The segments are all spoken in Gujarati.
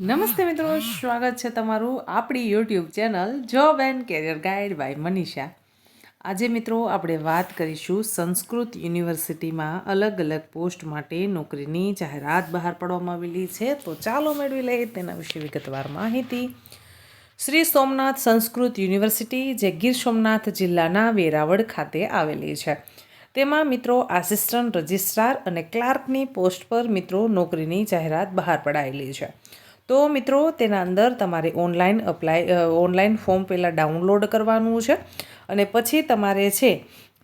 નમસ્તે મિત્રો, સ્વાગત છે તમારું આપણી YouTube channel job and career guide by Manisha આજે મિત્રો, આપણે વાત કરીશું સંસ્કૃત યુનિવર્સિટીમાં અલગ અલગ પોસ્ટ માટે નોકરીની જાહેરાત બહાર પાડવામાં આવેલી છે. તો ચાલો મેળવી લઈએ તેના વિશે વિગતવાર માહિતી. શ્રી સોમનાથ સંસ્કૃત યુનિવર્સિટી, જે ગીર સોમનાથ જિલ્લાના વેરાવળ ખાતે આવેલી છે. તેમાં મિત્રો, આસિસ્ટન્ટ રજિસ્ટ્રાર અને ક્લાર્કની પોસ્ટ પર મિત્રો નોકરીની જાહેરાત બહાર પડાયેલી છે. તો મિત્રો, તેના અંદર તમારે ઓનલાઈન અપ્લાય ઓનલાઈન ફોર્મ પહેલાં ડાઉનલોડ કરવાનું છે અને પછી તમારે છે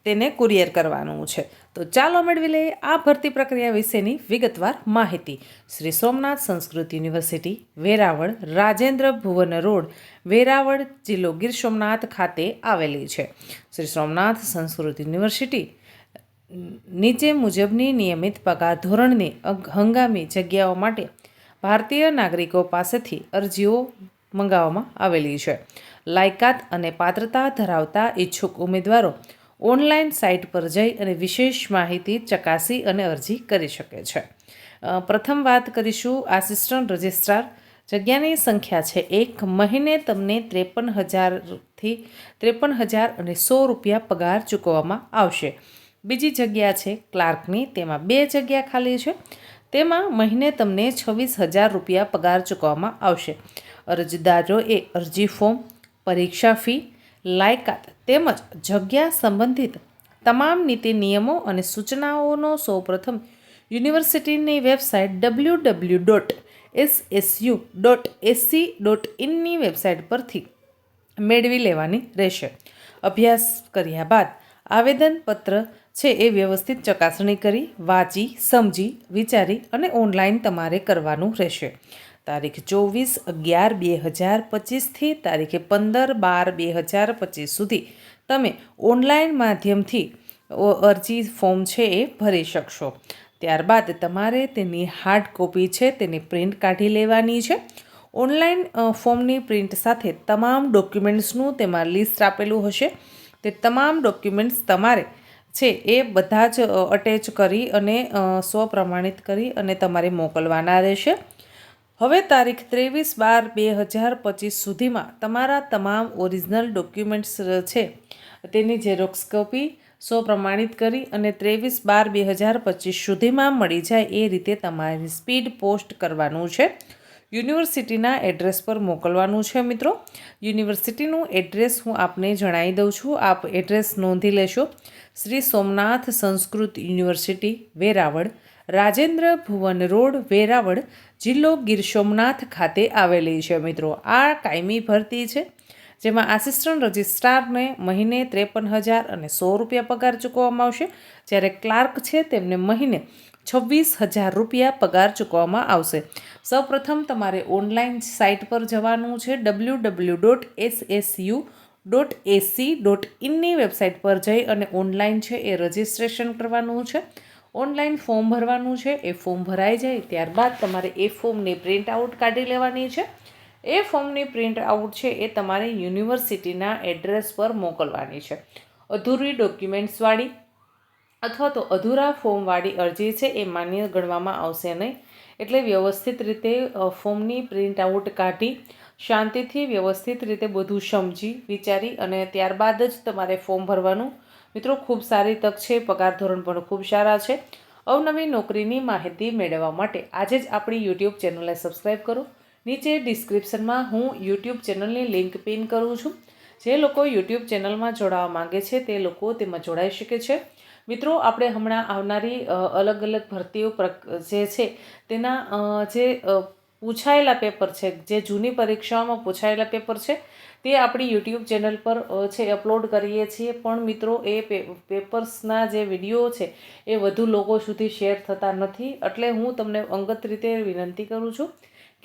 તેને કુરિયર કરવાનું છે. તો ચાલો મેળવી લઈએ આ ભરતી પ્રક્રિયા વિશેની વિગતવાર માહિતી. શ્રી સોમનાથ સંસ્કૃત યુનિવર્સિટી, વેરાવળ, રાજેન્દ્ર ભુવન રોડ, વેરાવળ જિલ્લો ગીર સોમનાથ ખાતે આવેલી છે. શ્રી સોમનાથ સંસ્કૃત યુનિવર્સિટી, નીચે મુજબની નિયમિત પગાર ધોરણની હંગામી જગ્યાઓ માટે ભારતીય નાગરિકો પાસેથી અરજીઓ મંગાવવામાં આવેલી છે. લાયકાત અને પાત્રતા ધરાવતા ઈચ્છુક ઉમેદવારો ઓનલાઈન સાઇટ પર જઈ અને વિશેષ માહિતી ચકાસી અને અરજી કરી શકે છે. પ્રથમ વાત કરીશું આસિસ્ટન્ટ રજિસ્ટ્રાર. જગ્યાની સંખ્યા છે એક. મહિને તમને ત્રેપન હજારથી ત્રેપન હજાર અને સો રૂપિયા પગાર ચૂકવવામાં આવશે. બીજી જગ્યા છે ક્લાર્કની. તેમાં બે જગ્યા ખાલી છે. તેમાં મહિને તમને છવ્વીસ હજાર રૂપિયા પગાર ચૂકવવામાં આવશે. અરજદારોએ અરજી ફોર્મ, પરીક્ષા ફી, લાયકાત તેમજ જગ્યા સંબંધિત તમામ નીતિ, નિયમો અને સૂચનાઓનો સૌપ્રથમ યુનિવર્સિટીની website W W dot S S dot SC dot ઇનની website પરથી મેળવી લેવાની રહેશે. અભ્યાસ કર્યા બાદ આવેદનપત્ર છે એ વ્યવસ્થિત ચકાસણી કરી, વાંચી, સમજી, વિચારી અને ઓનલાઈન તમારે કરવાનું રહેશે. તારીખ ચોવીસ અગિયાર બે હજાર પચીસથી તારીખે પંદર બાર બે હજાર પચીસ સુધી તમે ઓનલાઈન માધ્યમથી અરજી ફોર્મ છે એ ભરી શકશો. ત્યારબાદ તમારે તેની હાર્ડ કોપી છે તેની પ્રિન્ટ કાઢી લેવાની છે. ઓનલાઈન ફોર્મની પ્રિન્ટ સાથે તમામ ડોક્યુમેન્ટ્સનું તેમાં લિસ્ટ આપેલું હશે. તે તમામ ડોક્યુમેન્ટ્સ તમારે છે, એ બધા જ અટેચ કરી અને સ્વપ્રમાણિત કરી અને તમારે મોકલવાના રહેશે. હવે તારીખ ત્રેવીસ બાર બે હજાર પચીસ સુધીમાં તમારા તમામ ઓરિજિનલ ડોક્યુમેન્ટ્સ છે, તેની ઝેરોક્સ કોપી સો પ્રમાણિત કરી અને ત્રેવીસ બાર બે હજાર પચીસ સુધીમાં મળી જાય એ રીતે તમારી સ્પીડ પોસ્ટ કરવાનું છે. યુનિવર્સિટીના એડ્રેસ પર મોકલવાનું છે મિત્રો. યુનિવર્સિટીનું એડ્રેસ હું આપને જણાવી દઉં છું. આપ એડ્રેસ નોંધી લેશો. શ્રી સોમનાથ સંસ્કૃત યુનિવર્સિટી, વેરાવળ. રાજેન્દ્ર ભુવન રોડ, વેરાવળ. જિલ્લો ગીર સોમનાથ ખાતે આવેલી છે મિત્રો. આ કાયમી ભરતી છે. જેમાં આસિસ્ટન્ટ રજિસ્ટ્રારને મહિને ત્રેપન હજાર અને સો રૂપિયા પગાર ચૂકવવામાં આવશે. જ્યારે ક્લાર્ક છે તેમને મહિને છવ્વીસ હજાર રૂપિયા પગાર ચૂકવવામાં આવશે. સૌપ્રથમ તમારે ઓનલાઈન સાઇટ પર જવાનું છે W W dot S S U dot AC dot ઇનની website પર જઈ અને ઓનલાઈન છે એ રજિસ્ટ્રેશન કરવાનું છે. ઓનલાઈન ફોર્મ ભરવાનું છે. એ ફોર્મ ભરાઈ જાય ત્યારબાદ તમારે એ ફોર્મની પ્રિન્ટ આઉટ કાઢી લેવાની છે. એ ફોર્મની પ્રિન્ટ આઉટ છે એ તમારે યુનિવર્સિટીના એડ્રેસ પર મોકલવાની છે. અધૂરી ડોક્યુમેન્ટ્સવાળી અથવા તો અધૂરા ફોર્મવાળી અરજી છે એ માન્ય ગણવામાં આવશે નહીં. એટલે વ્યવસ્થિત રીતે ફોર્મની પ્રિન્ટ આઉટ કાઢી, શાંતિથી વ્યવસ્થિત રીતે બધું સમજી, વિચારી અને ત્યારબાદ જ તમારે ફોર્મ ભરવાનું. મિત્રો, ખૂબ સારી તક છે, પગાર ધોરણ પણ ખૂબ સારા છે. અવનવી નોકરીની માહિતી મેળવવા માટે આજે જ આપણી યુટ્યુબ ચેનલને સબસ્ક્રાઈબ કરો. નીચે ડિસ્ક્રિપ્શનમાં હું યુટ્યુબ ચેનલની લિંક પિન કરું છું. જે લોકો યુટ્યુબ ચેનલમાં જોડાવા માગે છે, તે લોકો તેમાં જોડાઈ શકે છે. મિત્રો, આપણે હમણાં આવનારી અલગ અલગ ભરતીઓ પ્રક- જે છે, તેના જે પૂછાયેલા પેપર છે, જે જૂની પરીક્ષાઓમાં પૂછાયેલા પેપર છે, તે આપણી યુટ્યુબ ચેનલ પર છે અપલોડ કરીએ છીએ. પણ મિત્રો, એ પેપર્સના જે વીડિયો છે, એ વધુ લોકો સુધી શેર થતા નથી. એટલે હું તમને અંગત રીતે વિનંતી કરું છું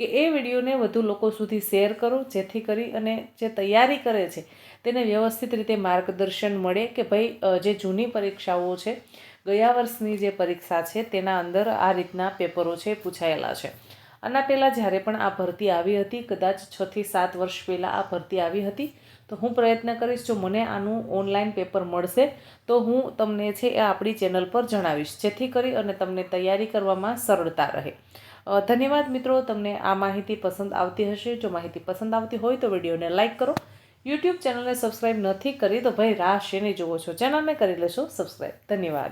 કે એ વિડીયોને વધુ લોકો સુધી શેર કરો, જેથી કરી અને જે તૈયારી કરે છે, તેને વ્યવસ્થિત રીતે માર્ગદર્શન મળે કે ભાઈ જે જૂની પરીક્ષાઓ છે, ગયા વર્ષની જે પરીક્ષા છે, તેના અંદર આ રીતના પેપરો છે પૂછાયેલા છે. આના પહેલાં જ્યારે પણ આ ભરતી આવી હતી, કદાચ છથી સાત વર્ષ પહેલાં આ ભરતી આવી હતી, તો હું પ્રયત્ન કરીશ, જો મને આનું ઓનલાઈન પેપર મળશે, તો હું તમને છે એ આપણી ચેનલ પર જણાવીશ, જેથી કરી અને તમને તૈયારી કરવામાં સરળતા રહે. ધન્યવાદ મિત્રો, તમને આ માહિતી પસંદ આવતી હશે. જો માહિતી પસંદ આવતી હોય તો વિડીયોને લાઇક કરો. યુટ્યુબ ચેનલને સબસ્ક્રાઈબ નથી કરી તો ભાઈ રાહ એને જુઓ છો. ચેનલને કરી લેશો સબસ્ક્રાઈબ ધન્યવાદ.